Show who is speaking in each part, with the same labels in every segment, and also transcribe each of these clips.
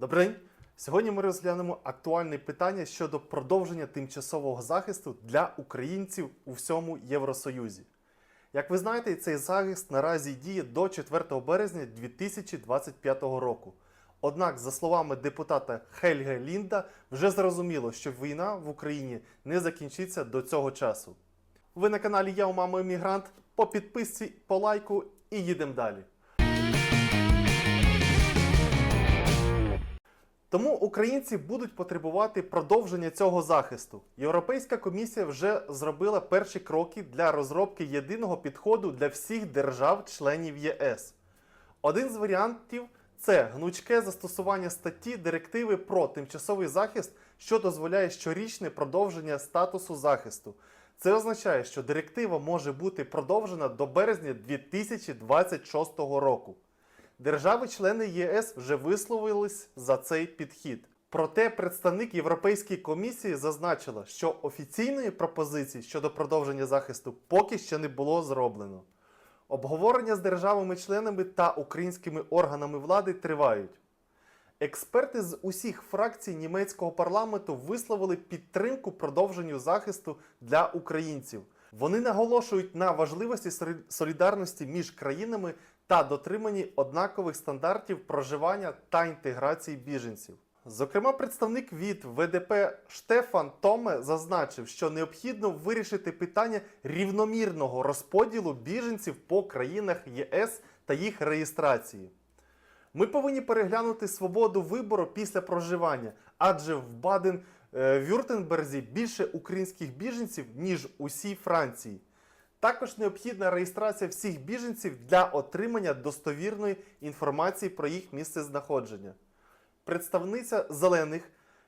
Speaker 1: Добрий день! Сьогодні ми розглянемо актуальне питання щодо продовження тимчасового захисту для українців у всьому Євросоюзі. Як ви знаєте, цей захист наразі діє до 4 березня 2025 року. Однак, за словами депутата Хельге Лінда, вже зрозуміло, що війна в Україні не закінчиться до цього часу. Ви на каналі Я у мами Емігрант. По підписці, по лайку і їдемо далі. Тому українці будуть потребувати продовження цього захисту. Європейська комісія вже зробила перші кроки для розробки єдиного підходу для всіх держав-членів ЄС. Один з варіантів це гнучке застосування статті директиви про тимчасовий захист, що дозволяє щорічне продовження статусу захисту. Це означає, що директива може бути продовжена до березня 2026 року. Держави-члени ЄС вже висловились за цей підхід. Проте представник Європейської комісії зазначила, що офіційної пропозиції щодо продовження захисту поки ще не було зроблено. Обговорення з державами-членами та українськими органами влади тривають. Експерти з усіх фракцій німецького парламенту висловили підтримку продовженню захисту для українців. Вони наголошують на важливості солідарності між країнами та дотриманні однакових стандартів проживання та інтеграції біженців. Зокрема, представник від ВДП Штефан Томе зазначив, що необхідно вирішити питання рівномірного розподілу біженців по країнах ЄС та їх реєстрації. Ми повинні переглянути свободу вибору після проживання, адже в Баден-Вюртенберзі більше українських біженців, ніж усій Франції. Також необхідна реєстрація всіх біженців для отримання достовірної інформації про їх місце знаходження. Представниця зелених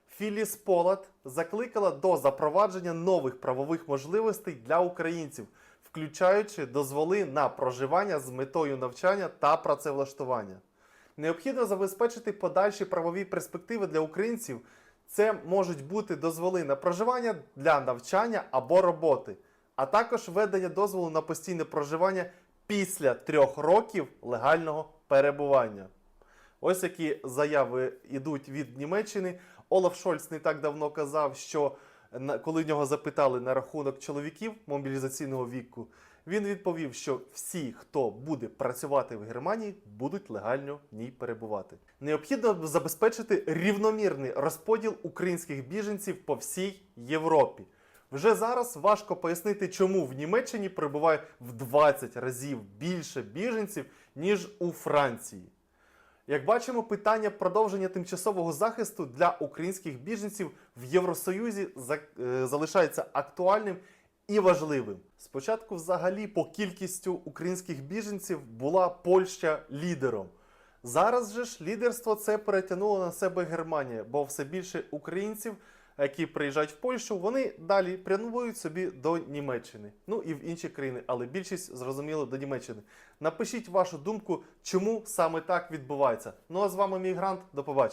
Speaker 1: Філіс Полат закликала до запровадження нових правових можливостей для українців, включаючи дозволи на проживання з метою навчання та працевлаштування. Необхідно забезпечити подальші правові перспективи для українців. Це можуть бути дозволи на проживання для навчання або роботи, а також введення дозволу на постійне проживання після трьох років легального перебування. Ось які заяви йдуть від Німеччини. Олаф Шольц не так давно казав, що коли нього запитали на рахунок чоловіків мобілізаційного віку, він відповів, що всі, хто буде працювати в Германії, будуть легально в ній перебувати. Необхідно забезпечити рівномірний розподіл українських біженців по всій Європі. Вже зараз важко пояснити, чому в Німеччині перебуває в 20 разів більше біженців, ніж у Франції. Як бачимо, питання продовження тимчасового захисту для українських біженців в Євросоюзі е, залишається актуальним і важливим. Спочатку, взагалі, по кількістю українських біженців була Польща лідером. Зараз же ж лідерство це перетягнуло на себе Германія, бо все більше українців, які приїжджають в Польщу, вони далі прямують собі до Німеччини, ну і в інші країни, але більшість зрозуміло до Німеччини. Напишіть вашу думку, чому саме так відбувається. Ну а з вами мігрант. До побачення.